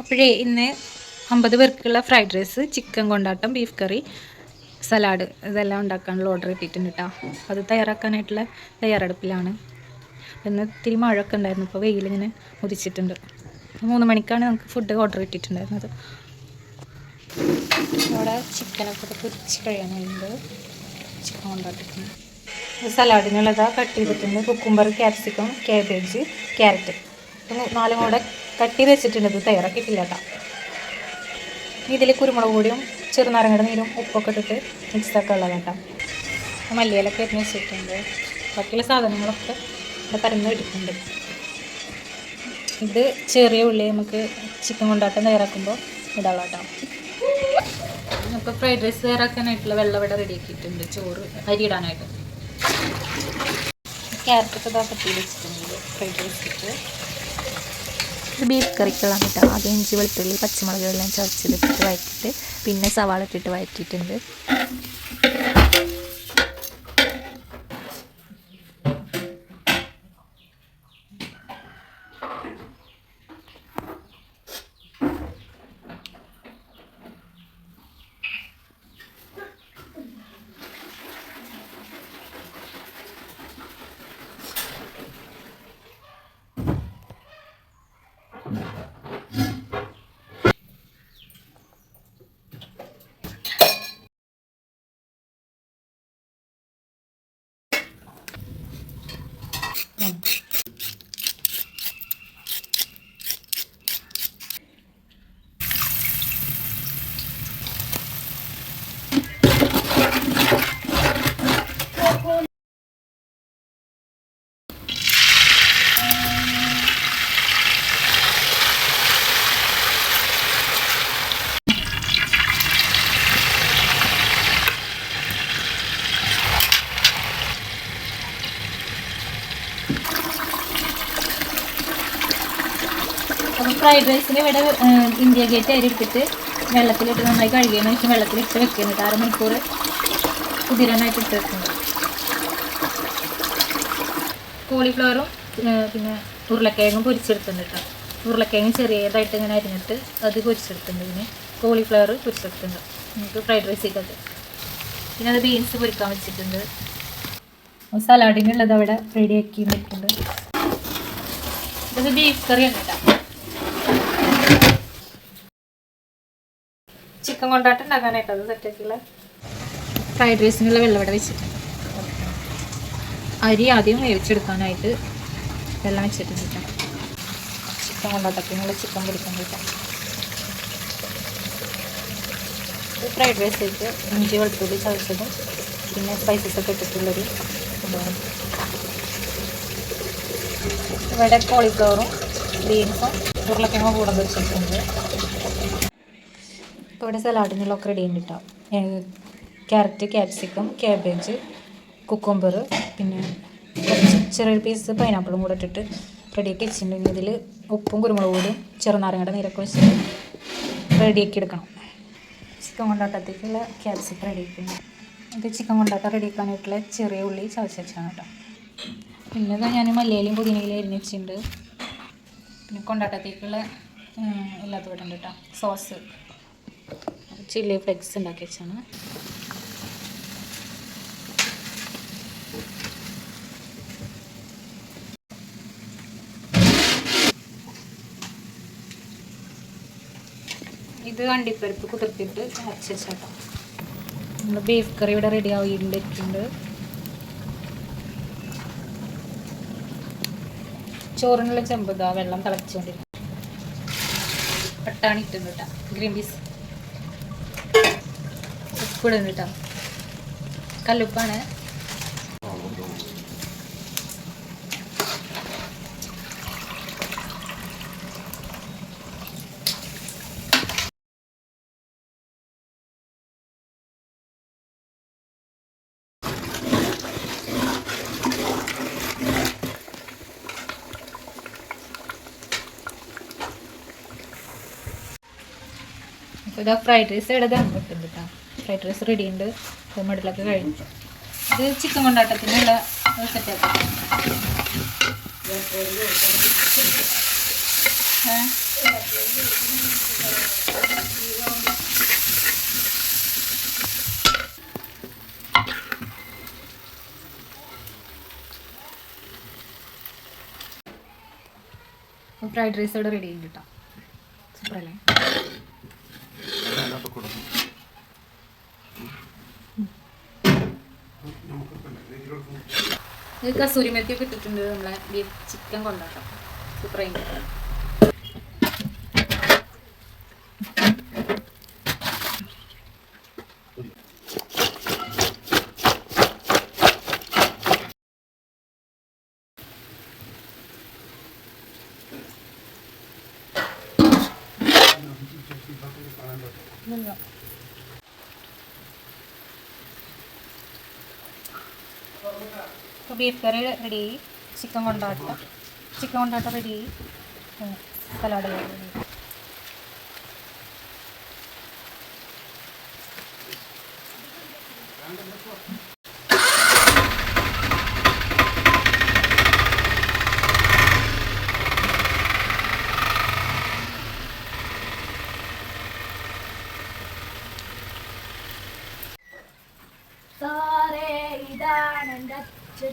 അപ്പോഴേ ഇന്ന് അമ്പത് പേർക്കുള്ള fried rice chicken kondattam beef curry salad ഇതെല്ലാം ഉണ്ടാക്കാനുള്ള ഓർഡർ കിട്ടിയിട്ടുണ്ട് കേട്ടോ അത് തയ്യാറാക്കാനായിട്ടുള്ള തയ്യാറെടുപ്പിലാണ്. ഇന്ന് ഇത്തിരി മഴയൊക്കെ ഉണ്ടായിരുന്നു. ഇപ്പോൾ വെയിലിങ്ങനെ ഉദിച്ചിട്ടുണ്ട് മൂന്ന് മണിക്കാണ് നമുക്ക് ഫുഡ് ഓർഡർ കിട്ടിയിട്ടുണ്ടായിരുന്നത് അവിടെ ചിക്കനൊക്കെ പൊരിച്ച് കഴിയാനുണ്ട് ചിക്കൻ കൊണ്ടാട്ടിട്ടുണ്ട് സലാഡിനുള്ളതാ കട്ട് ചെയ്തിട്ടുണ്ട്. കുക്കുംബർ ക്യാപ്സിക്കം കാബേജ് ക്യാരറ്റ് നാലും കൂടെ കട്ട് വെച്ചിട്ടുണ്ട്. ഇത് തയ്യാറാക്കിയിട്ടില്ല കേട്ടോ. ഇതിൽ കുരുമുളക് പൊടിയും ചെറുനാരങ്ങയുടെ നീരും ഉപ്പൊക്കെ ഇട്ടിട്ട് മിക്സാക്കി ഉള്ളത് കേട്ടോ. മല്ലിയിലൊക്കെ അരിഞ്ഞ് വെച്ചിട്ടുണ്ട്. ബാക്കിയുള്ള സാധനങ്ങളൊക്കെ ഇവിടെ പരന്ന് എടുക്കുന്നുണ്ട് ഇത് ചെറിയ ഉള്ളി നമുക്ക് ചിക്കൻ കൊണ്ടാട്ടം തയ്യാറാക്കുമ്പോൾ ഇടാം കേട്ടോ. നമുക്ക് ഫ്രൈഡ് റൈസ് തയ്യാറാക്കാനായിട്ടുള്ള വെള്ളം ഇവിടെ റെഡി ആക്കിയിട്ടുണ്ട്. ചോറ് അരി ഇടാനായിട്ട്. ക്യാരറ്റൊക്കെ ഇതാ കട്ടി വെച്ചിട്ടുണ്ട്. ഫ്രൈഡ് റൈസ് ഇട്ട്. ഇത് ബീഫ് കറിക്കുള്ള കേട്ടോ ആദ്യം ഇഞ്ചി വെളുത്തുള്ളി പച്ചമുളക് എല്ലാം ചതച്ചിട്ടിട്ട് വഴറ്റിയിട്ട് പിന്നെ സവാള ഇട്ടിട്ട് വഴറ്റിയിട്ടുണ്ട്. അപ്പോൾ ഫ്രൈഡ് റൈസിന് ഇവിടെ ഇന്ത്യ ഗേറ്റ് അരി എടുത്തിട്ട് വെള്ളത്തിലിട്ട് നന്നായി കഴുകിയതിന് ശേഷം വെള്ളത്തിലിട്ട് വെക്കുന്നത് അര മണിക്കൂർ കുതിരാനായിട്ട് ഇട്ട് വെക്കുന്നത് കോളിഫ്ലവറും പിന്നെ ഉരുളക്കിഴങ്ങും പൊരിച്ചെടുത്തിട്ടുണ്ട് കേട്ടോ. ഉരുളക്കിഴങ്ങ് ചെറിയതായിട്ട് ഇങ്ങനെ അരിഞ്ഞിട്ട് അത് പൊരിച്ചെടുത്തിട്ടുണ്ട്. പിന്നെ കോളിഫ്ലവർ പൊരിച്ചെടുത്തിട്ടുണ്ട്. നമുക്ക് ഫ്രൈഡ് റൈസിക്കത് പിന്നെ അത് ബീൻസ് പൊരിക്കാൻ വെച്ചിട്ടുണ്ട്. സലാഡിനുള്ളത് അവിടെ റെഡിയാക്കി വെക്കുന്നുണ്ട് ഇത് ബീഫ് കറിയാണ് കേട്ടോ. ചിക്കൻ കൊണ്ടാട്ടം ഉണ്ടാക്കാനായിട്ട് അത് സെറ്റാക്കിയുള്ള ഫ്രൈഡ് റൈസിനുള്ള വെള്ളം ഇവിടെ വെച്ചിട്ടുണ്ട് അരി ആദ്യം വേവിച്ചെടുക്കാനായിട്ട് വെള്ളം വെച്ചിട്ടുണ്ട് ചിക്കൻ കൊണ്ടാട്ടത്തിനുള്ള ചിക്കൻ പിടിക്കാൻ ഫ്രൈഡ് റൈസ് ആയിട്ട് ഇഞ്ചി വെളുത്തുള്ളി ചതച്ചതും പിന്നെ സ്പൈസസ് ഒക്കെ ഇട്ടിട്ടുള്ളൊരു ഇതാണ് ഇവിടെ കോളിഫ്ലവറും ബീൻസും ഉരുളക്കിഴങ്ങ് കൂടെ വെച്ചിട്ടുണ്ട്. ഇപ്പോൾ ഇവിടെ സലാഡിനുള്ളൊക്കെ റെഡി ഉണ്ട് ക്യാരറ്റ് ക്യാപ്സിക്കം ക്യാബേജ് കുക്കുംബർ പിന്നെ കുറച്ച് ചെറിയൊരു പീസ് പൈനാപ്പിളും കൂടെ ഇട്ടിട്ട് റെഡിയാക്കി വെച്ചിട്ടുണ്ടെങ്കിൽ ഇതിൽ ഉപ്പും കുരുമുളക് പൊടിയും ചെറുനാരങ്ങയുടെ നീരൊക്കെ വെച്ചിട്ട് റെഡിയാക്കി എടുക്കണം. ചിക്കൻ കൊണ്ടാട്ടത്തേക്കുള്ള ക്യാപ്സിക്കം റെഡിയാക്കുന്നു ഇത് ചിക്കൻ കൊണ്ടാട്ടം റെഡിയാക്കാനായിട്ടുള്ള ചെറിയ ഉള്ളി ചതച്ചാണ് കേട്ടോ. പിന്നെ ഇതാ ഞാൻ മല്ലയിലും പുതിനയിലും അരിഞ്ഞിട്ടുണ്ട് പിന്നെ കൊണ്ടാട്ടത്തേക്കുള്ള എല്ലാത്തും ഇടുന്നുണ്ട് കേട്ടോ. സോസ് ചില്ലി ഫ്ലെക്സ് ഉണ്ടാക്കി വെച്ചാണ്. ഇത് അണ്ടിപ്പരിപ്പ് കുതിർത്തിട്ട് അരച്ച് വെച്ചാട്ടോ നമ്മൾ ബീഫ് കറി ഇവിടെ റെഡി ആവിയിട്ടുണ്ട് ചോറിനുള്ള ചെമ്പ് വെള്ളം തിളച്ചുകൊണ്ടിരിക്കും പട്ടാണി ഇട്ടുണ്ട് കേട്ടോ ഗ്രീൻ പീസ് ഉപ്പിടുന്നു കേട്ടോ കല്ലുപ്പാണ് അപ്പോൾ ഇതാ ഫ്രൈഡ് റൈസ് ഇവിടെ ദം ഇട്ടുണ്ട് കേട്ടോ ഫ്രൈഡ് റൈസ് റെഡി ഉണ്ട് ഹോംമെഡിലൊക്കെ കഴിഞ്ഞു. ഇത് ചിക്കൻ കൊണ്ടാട്ടത്തിനുള്ള ഫ്രൈഡ് റൈസ് ഇവിടെ റെഡി ഉണ്ട് കേട്ടോ. സൂപ്പറല്ലേ? ഇത് കസൂരി മെത്തി ഒക്കെ ഇട്ടിട്ടുണ്ട് നമ്മളെ ബീഫ് ചിക്കൻ കൊണ്ടാട്ടം. സൂപ്പർ ആയിട്ട് ഇപ്പോൾ beef curry ready chicken kondattam. Chicken kondattam ready salad ready Thank ഇതാണ് 真